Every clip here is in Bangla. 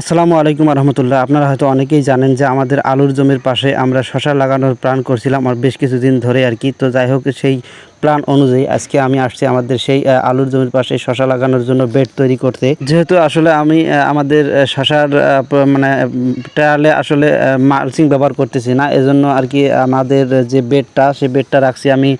আসসালামু আলাইকুম রহমতুল্লাহ আপনারা হয়তো অনেকেই জানেন যে আমাদের আলুর জমির পাশে আমরা শশা লাগানোর প্রাণ করছিলাম আর বেশ কিছুদিন ধরে আর কি। তো যাই হোক, সেই প্ল্যান অনুযায়ী আজকে আমি আসছি আমাদের সেই আলুর জমির পাশে শশা লাগানোর জন্য বেড তৈরি করতে। যেহেতু আসলে আমি আমাদের শশার মানে ট্রায়ালে আসলে মালচিং ব্যবহার করতেছি না। এজন্য আর কি আমাদের যে বেডটা, সেই বেডটা রাখছি আমি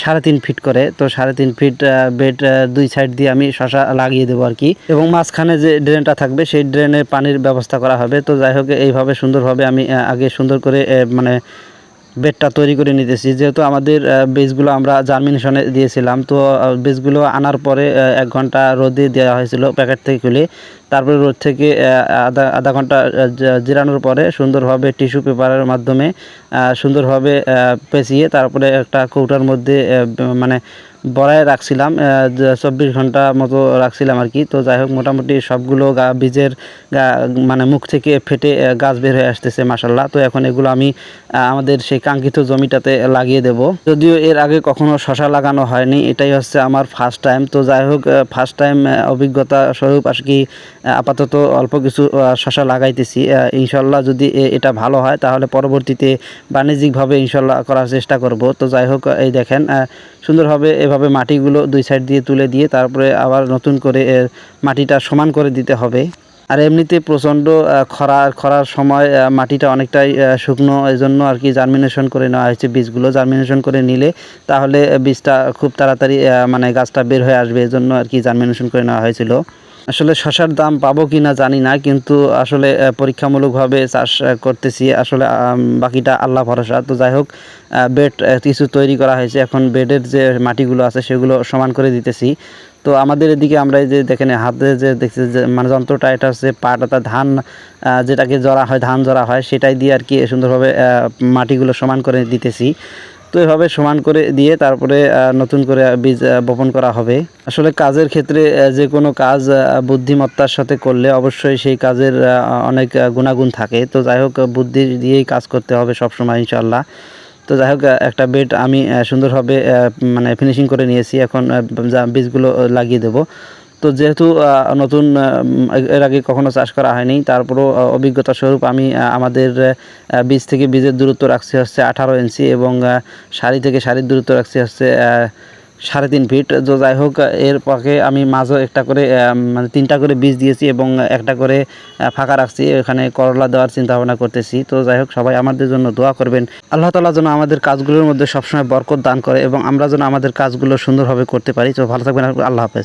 সাড়ে তিন ফিট করে। তো সাড়ে তিন ফিট বেড দুই সাইড দিয়ে আমি শশা লাগিয়ে দেবো আর কি। এবং মাঝখানে যে ড্রেনটা থাকবে, সেই ড্রেনে পানির ব্যবস্থা করা হবে। তো যাই হোক, এইভাবে সুন্দরভাবে আমি আগে সুন্দর করে মানে বেডটা তৈরি করে নিতেছি। যেহেতু আমাদের বীজগুলো আমরা জার্মিনেশনে দিয়েছিলাম, তো বীজগুলো আনার পরে এক ঘণ্টা রোদে দেওয়া হয়েছিল প্যাকেট থেকে খুলে। তারপরে রোদ থেকে আধা আধা ঘণ্টা জিরানোর পরে সুন্দরভাবে টিস্যু পেপারের মাধ্যমে সুন্দরভাবে পেঁচিয়ে তারপরে একটা কৌটার মধ্যে মানে বড়ায় রাখছিলাম চব্বিশ ঘণ্টা মতো রাখছিলাম আর কি। তো যাই হোক, মোটামুটি সবগুলো গা, বীজের গা- মানে মুখ থেকে ফেটে গাছ বের হয়ে আসতেছে মাসাল্লাহ তো এখন এগুলো আমি আমাদের সেই কাঙ্ক্ষিত জমিটাতে লাগিয়ে দেব। যদিও এর আগে কখনো শশা লাগানো হয়নি, এটাই হচ্ছে আমার ফার্স্ট টাইম তো যাই হোক ফার্স্ট টাইম অভিজ্ঞতা স্বরূপ আর কি আপাতত অল্প কিছু শশা লাগাইতেছি। ইনশাল্লাহ যদি এটা ভালো হয়, তাহলে পরবর্তীতে বাণিজ্যিকভাবে ইনশাল্লাহ করার চেষ্টা করব। তো যাই হোক, এই দেখেন সুন্দরভাবে এভাবে মাটিগুলো দুই সাইড দিয়ে তুলে দিয়ে তারপরে আবার নতুন করে এর মাটিটা সমান করে দিতে হবে। আর এমনিতে প্রচণ্ড খরা, খরার সময় মাটিটা অনেকটাই শুকনো এই জন্য আর কি জার্মিনেশন করে নেওয়া হয়েছে। বীজগুলো জার্মিনেশন করে নিলে তাহলে বীজটা খুব তাড়াতাড়ি মানে গাছটা বের হয়ে আসবে এই জন্য আর কি জার্মিনেশন করে নেওয়া হয়েছিল। আসলে শশার দাম পাবো কি না জানি না, কিন্তু আসলে পরীক্ষামূলকভাবে চাষ করতেছি। আসলে বাকিটা আল্লাহ ভরসা। তো যাই হোক বেড কিছু তৈরি করা হয়েছে। এখন বেডের যে মাটিগুলো আছে, সেগুলো সমান করে দিতেছি। তো আমাদের এদিকে আমরা এই যে দেখেন, হাতে যে দেখছি যে মানে যন্ত্রটা, এটা হচ্ছে পাট, অর্থাৎ ধান যেটাকে জরা হয়, ধান জরা হয়, সেটাই দিয়ে আর কি সুন্দরভাবে মাটিগুলো সমান করে দিতেছি। তো এভাবে সমান করে দিয়ে তারপরে নতুন করে বীজ বপন করা হবে। আসলে কাজের ক্ষেত্রে যে কোনো কাজ বুদ্ধিমত্তার সাথে করলে অবশ্যই সেই কাজের অনেক গুণাগুণ থাকে। তো যাই হোক বুদ্ধি দিয়েই কাজ করতে হবে সবসময় ইনশাল্লাহ তো যাই হোক একটা বেড আমি সুন্দরভাবে মানে ফিনিশিং করে নিয়েছি। এখন বীজগুলো লাগিয়ে দেবো। তো যেহেতু নতুন এর আগে কখনো চাষ করা হয়নি, তারপরও অভিজ্ঞতা স্বরূপ আমি আমাদের বীজ থেকে বীজের দূরত্ব রাখছি হচ্ছে আঠারো ইঞ্চি এবং সারি থেকে সারির দূরত্ব রাখছি হচ্ছে সাড়ে তিন ফিট। তো যাই হোক, এর পাকে আমি মাঝও একটা করে মানে তিনটা করে বীজ দিয়েছি এবং একটা করে ফাঁকা রাখছি। এখানে করলা দেওয়ার চিন্তা ভাবনা করতেছি। তো যাই হোক, সবাই আমাদের জন্য দোয়া করবেন। আল্লাহ তালা যেন আমাদের কাজগুলোর মধ্যে সবসময় বরকত দান করে এবং আমরা যেন আমাদের কাজগুলো সুন্দরভাবে করতে পারি। তো ভালো থাকবেন আল্লাহ হাফেজ।